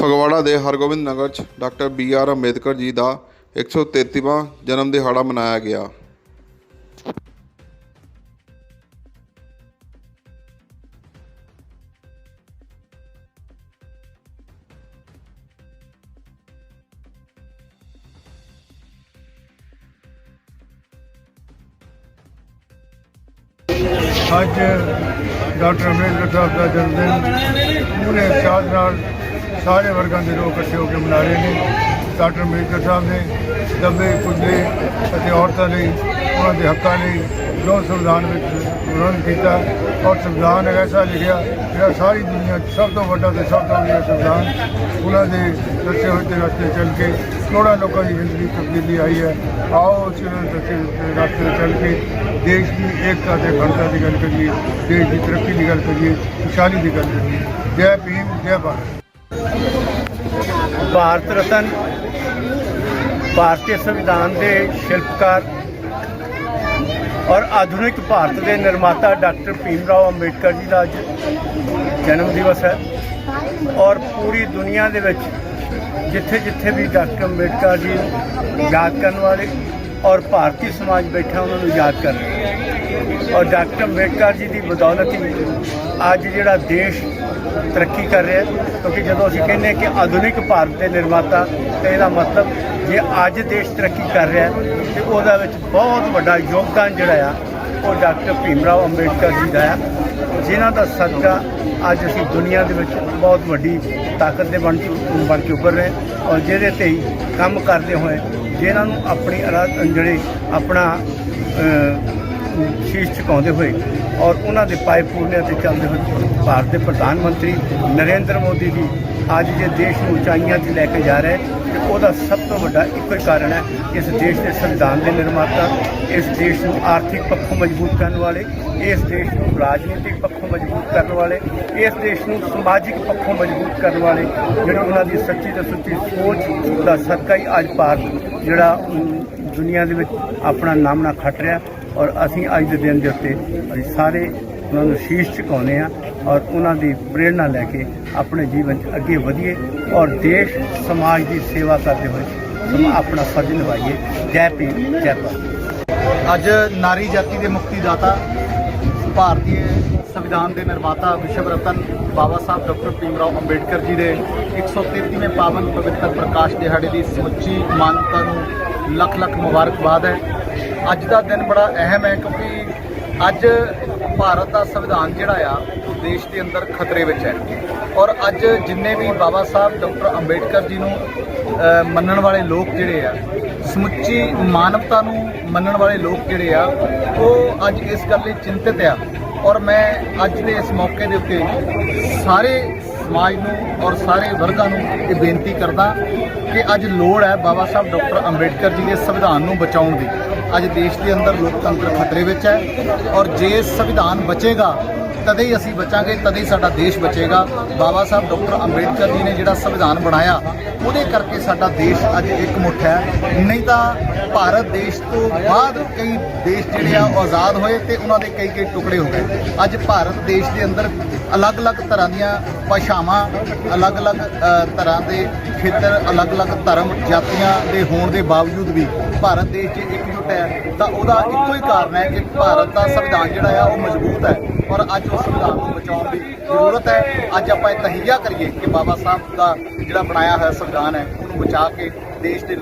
ਫਗਵਾੜਾ ਦੇ ਹਰਗੋਬਿੰਦ ਨਗਰ 'ਚ doctor B R Ambedkar ji ਦਾ 133ਵਾਂ ਜਨਮ ਦਿਹਾੜਾ ਮਨਾਇਆ ਗਿਆ। ਅੱਜ ਡਾਕਟਰ ਅੰਬੇਦਕਰ ਸਾਹਿਬ ਦਾ ਜਨਮ ਦਿਨ ਪੂਰੇ ਉਤਸ਼ਾਹ ਨਾਲ ਸਾਰੇ ਵਰਗਾਂ ਦੇ ਲੋਕ ਇਕੱਠੇ ਹੋ ਕੇ ਮਨਾ ਰਹੇ ਨੇ। ਡਾਕਟਰ ਅੰਬੇਡਕਰ ਸਾਹਿਬ ਨੇ ਦੱਬੇ ਕੁਚਲੇ ਅਤੇ ਔਰਤਾਂ ਲਈ, ਉਹਨਾਂ ਦੇ ਹੱਕਾਂ ਲਈ ਜੋ ਸੰਵਿਧਾਨ ਵਿੱਚ ਵਿਰੋਧ ਕੀਤਾ, ਔਰ ਸੰਵਿਧਾਨ ਐਸਾ ਲਿਖਿਆ ਜਿਹੜਾ ਸਾਰੀ ਦੁਨੀਆ 'ਚ ਸਭ ਤੋਂ ਵੱਡਾ ਤੇ ਸਭ ਤੋਂ ਵਧੀਆ ਸੰਵਿਧਾਨ ਉਹਨਾਂ ਦੇ ਦੱਸੇ ਹੋਏ ਤੇ ਰਸਤੇ ਚੱਲ ਕੇ ਕਰੋੜਾਂ ਲੋਕਾਂ ਦੀ ਜ਼ਿੰਦਗੀ ਤਬਦੀਲੀ ਆਈ ਹੈ। ਆਓ ਉਸ ਦੱਸੇ ਹੋਏ ਰਸਤੇ ਚੱਲ ਕੇ ਦੇਸ਼ ਦੀ ਏਕਤਾ ਤੇ ਅਖੰਡਤਾ ਦੀ ਗੱਲ ਕਰੀਏ, ਦੇਸ਼ ਦੀ ਤਰੱਕੀ ਦੀ ਗੱਲ ਕਰੀਏ, ਖੁਸ਼ਹਾਲੀ ਦੀ ਗੱਲ ਕਰੀਏ। ਜੈ ਭੀਮ, ਜੈ ਭਾਰਤ। ਭਾਰਤ ਰਤਨ, ਭਾਰਤੀ ਸੰਵਿਧਾਨ ਦੇ ਸ਼ਿਲਪਕਾਰ ਔਰ ਆਧੁਨਿਕ ਭਾਰਤ ਦੇ ਨਿਰਮਾਤਾ ਡਾਕਟਰ ਭੀਮ ਰਾਓ ਅੰਬੇਡਕਰ ਜੀ ਦਾ ਅੱਜ ਜਨਮ ਦਿਵਸ ਹੈ ਔਰ ਪੂਰੀ ਦੁਨੀਆ ਦੇ ਵਿੱਚ ਜਿੱਥੇ ਜਿੱਥੇ ਵੀ ਡਾਕਟਰ ਅੰਬੇਡਕਰ ਜੀ ਯਾਦ ਕਰਨ ਵਾਲੇ ਔਰ ਭਾਰਤੀ ਸਮਾਜ ਬੈਠਾ ਉਹਨਾਂ ਨੂੰ ਯਾਦ ਕਰ ਰਿਹਾ ਔਰ ਡਾਕਟਰ ਅੰਬੇਡਕਰ ਜੀ ਦੀ ਬਦੌਲਤ ਹੀ ਅੱਜ ਜਿਹੜਾ ਦੇਸ਼ ਤਰੱਕੀ ਕਰ ਰਿਹਾ ਕਿਉਂਕਿ ਜਦੋਂ ਅਸੀਂ ਕਹਿੰਦੇ ਹਾਂ ਕਿ ਆਧੁਨਿਕ ਭਾਰਤ ਦੇ ਨਿਰਮਾਤਾ, ਤੇ ਇਹਦਾ ਮਤਲਬ ਜੇ ਅੱਜ ਦੇਸ਼ ਤਰੱਕੀ ਕਰ ਰਿਹਾ ਹੈ, ਤੇ ਉਹਦਾ ਵਿੱਚ ਬਹੁਤ ਵੱਡਾ ਯੋਗਦਾਨ ਜਿਹੜਾ ਆ, ਉਹ ਡਾਕਟਰ ਭੀਮ ਰਾਓ ਅੰਬੇਡਕਰ ਜੀ ਦਾ ਆ, ਜਿਨ੍ਹਾਂ ਦਾ ਸਦਕਾ ਅੱਜ ਅਸੀਂ ਦੁਨੀਆ ਦੇ ਵਿੱਚ ਬਹੁਤ ਵੱਡੀ ਤਾਕਤ ਦੇ ਬਣ ਚੁ- ਬਣ ਕੇ ਉੱਭਰ ਰਹੇ ਹਾਂ, ਔਰ ਜਿਹਦੇ ਤੇ ਹੀ ਕੰਮ ਕਰਦੇ ਹੋਏ ਜਿਨ੍ਹਾਂ ਨੂੰ ਆਪਣੀ ਅਰਾ- ਜਿਹੜੇ ਆਪਣਾ ਸ਼ੀਸ਼ ਝੁਕਾਉਂਦੇ ਹੋਏ ਔਰ ਉਹਨਾਂ ਦੇ ਪਾਏ ਪੂਰਨਿਆਂ ਤੇ ਚੱਲਦੇ ਹੋਏ ਭਾਰਤ ਦੇ ਪ੍ਰਧਾਨ ਮੰਤਰੀ ਨਰਿੰਦਰ ਮੋਦੀ ਜੀ ਅੱਜ ਜੇ ਦੇਸ਼ ਨੂੰ ਉਚਾਈਆਂ 'ਤੇ ਲੈ ਕੇ ਜਾ ਰਹੇ ਤੇ ਉਹਦਾ ਸਭ ਤੋਂ ਵੱਡਾ ਇੱਕੋ ਹੀ ਕਾਰਨ ਹੈ ਇਸ ਦੇਸ਼ ਦੇ ਸੰਵਿਧਾਨ ਦੇ ਨਿਰਮਾਤਾ, ਇਸ ਦੇਸ਼ ਨੂੰ ਆਰਥਿਕ ਪੱਖੋਂ ਮਜ਼ਬੂਤ ਕਰਨ ਵਾਲੇ, ਇਸ ਦੇਸ਼ ਨੂੰ ਰਾਜਨੀਤਿਕ ਪੱਖੋਂ ਮਜ਼ਬੂਤ ਕਰਨ ਵਾਲੇ, ਇਸ ਦੇਸ਼ ਨੂੰ ਸਮਾਜਿਕ ਪੱਖੋਂ ਮਜ਼ਬੂਤ ਕਰਨ ਵਾਲੇ, ਜਿਹੜੀ ਉਹਨਾਂ ਦੀ ਸੱਚੀ ਤੇ ਸੁੱਚੀ ਸੋਚ ਦਾ ਸਦਕਾ ਹੀ ਅੱਜ ਭਾਰਤ ਜਿਹੜਾ ਦੁਨੀਆ ਦੇ ਵਿੱਚ ਆਪਣਾ ਨਾਮਣਾ ਖੱਟ ਰਿਹਾ। ਔਰ ਅਸੀਂ ਅੱਜ ਦੇ ਦਿਨ ਦੇ ਉੱਤੇ ਅਸੀਂ ਸਾਰੇ ਉਹਨਾਂ ਨੂੰ ਸ਼ੀਸ਼ ਝੁਕਾਉਂਦੇ ਆ ਔਰ ਉਹਨਾਂ ਦੀ ਪ੍ਰੇਰਣਾ ਲੈ ਕੇ ਆਪਣੇ ਜੀਵਨ 'ਚ ਅੱਗੇ ਵਧੀਏ ਔਰ ਦੇਸ਼, ਸਮਾਜ ਦੀ ਸੇਵਾ ਕਰਦੇ ਹੋਏ ਸਮ ਆਪਣਾ ਫਰਜ਼ ਨਿਭਾਈਏ। ਜੈ ਭੀਮ, ਜੈ ਭਾਰਤ। ਅੱਜ ਨਾਰੀ ਜਾਤੀ ਦੇ ਮੁਕਤੀ ਦਾਤਾ ਭਾਰਤੀ ਸੰਵਿਧਾਨ ਦੇ ਨਿਰਮਾਤਾ ਵਿਸ਼ਵ ਰਤਨ ਬਾਬਾ ਸਾਹਿਬ ਡਾਕਟਰ ਭੀਮ ਰਾਓ ਅੰਬੇਡਕਰ ਜੀ ਦੇ 133ਵੇਂ ਪਾਵਨ ਪਵਿੱਤਰ ਪ੍ਰਕਾਸ਼ ਦਿਹਾੜੇ ਦੀ ਸਮੁੱਚੀ ਮਾਨਤਾ ਨੂੰ ਲੱਖ ਲੱਖ ਮੁਬਾਰਕਬਾਦ ਹੈ। ਅੱਜ ਦਾ ਦਿਨ ਬੜਾ ਅਹਿਮ ਹੈ ਕਿਉਂਕਿ ਅੱਜ ਭਾਰਤ ਦਾ ਸੰਵਿਧਾਨ ਜਿਹੜਾ ਆ, ਉਹ ਦੇਸ਼ ਦੇ ਅੰਦਰ ਖਤਰੇ ਵਿੱਚ ਹੈ। ਔਰ ਅੱਜ ਜਿੰਨੇ ਵੀ ਬਾਬਾ ਸਾਹਿਬ, ਡਾਕਟਰ ਅੰਬੇਡਕਰ ਜੀ ਨੂੰ ਮੰਨਣ ਵਾਲੇ ਲੋਕ ਜਿਹੜੇ ਆ, ਸਮੁੱਚੀ ਮਾਨਵਤਾ ਨੂੰ ਮੰਨਣ ਵਾਲੇ ਲੋਕ ਜਿਹੜੇ ਆ, ਉਹ ਅੱਜ ਇਸ ਗੱਲ ਲਈ ਚਿੰਤਿਤ ਆ। ਔਰ ਮੈਂ ਅੱਜ ਦੇ ਇਸ ਮੌਕੇ ਦੇ ਉੱਤੇ ਸਾਰੇ ਸਮਾਜ ਨੂੰ ਔਰ ਸਾਰੇ ਵਰਗਾਂ ਨੂੰ ਇਹ ਬੇਨਤੀ ਕਰਦਾ ਕਿ ਅੱਜ ਲੋੜ ਹੈ ਬਾਬਾ ਸਾਹਿਬ, ਡਾਕਟਰ ਅੰਬੇਡਕਰ ਜੀ ਦੇ ਸੰਵਿਧਾਨ ਨੂੰ ਬਚਾਉਣ ਦੀ। ਅੱਜ ਦੇਸ਼ ਦੇ ਅੰਦਰ ਲੋਕਤੰਤਰ ਖਤਰੇ ਵਿੱਚ ਹੈ ਔਰ ਜੇ ਸੰਵਿਧਾਨ ਬਚੇਗਾ ਤਦੇ ਹੀ ਅਸੀਂ ਬਚਾਂਗੇ, ਤਦੇ ਹੀ ਸਾਡਾ ਦੇਸ਼ ਬਚੇਗਾ। ਬਾਬਾ ਸਾਹਿਬ ਡਾਕਟਰ ਅੰਬੇਡਕਰ ਜੀ ਨੇ ਜਿਹੜਾ ਸੰਵਿਧਾਨ ਬਣਾਇਆ, ਉਹਦੇ ਕਰਕੇ ਸਾਡਾ ਦੇਸ਼ ਅੱਜ ਇੱਕ ਮੁੱਠ ਹੈ। ਨਹੀਂ ਤਾਂ ਭਾਰਤ ਦੇਸ਼ ਤੋਂ ਬਾਅਦ ਕਈ ਦੇਸ਼ ਜਿਹੜੇ ਆ, ਉਹ ਆਜ਼ਾਦ ਹੋਏ ਤੇ ਉਹਨਾਂ ਦੇ ਕਈ ਕਈ ਟੁਕੜੇ ਹੋ ਗਏ। ਅੱਜ ਭਾਰਤ ਦੇਸ਼ ਦੇ ਅੰਦਰ ਅਲੱਗ-ਅਲੱਗ ਤਰ੍ਹਾਂ ਦੀਆਂ ਭਾਸ਼ਾਵਾਂ, ਅਲੱਗ-ਅਲੱਗ ਤਰ੍ਹਾਂ ਦੇ ਖੇਤਰ, ਅਲੱਗ-ਅਲੱਗ ਧਰਮ ਜਾਤੀਆਂ ਦੇ ਹੋਣ ਦੇ ਬਾਵਜੂਦ ਵੀ ਭਾਰਤ ਦੇਸ਼ 'ਚ ਇੱਕਜੁੱਟ ਹੈ, ਤਾਂ ਉਹਦਾ ਇੱਕੋ ਹੀ ਕਾਰਨ ਹੈ ਕਿ ਭਾਰਤ ਦਾ ਸੰਵਿਧਾਨ ਜਿਹੜਾ ਆ, ਉਹ ਮਜ਼ਬੂਤ ਹੈ। ਔਰ ਅੱਜ ਉਸ ਸੰਵਿਧਾਨ ਨੂੰ ਬਚਾਉਣ ਦੀ ਜ਼ਰੂਰਤ ਹੈ। ਅੱਜ ਆਪਾਂ ਇਹ ਤਹੀਆ ਕਰੀਏ ਕਿ ਬਾਬਾ ਸਾਹਿਬ ਦਾ ਜਿਹੜਾ ਬਣਾਇਆ ਹੋਇਆ ਸੰਵਿਧਾਨ ਹੈ, ਉਹਨੂੰ ਬਚਾ ਕੇ ਦੇਸ਼ ਦੇ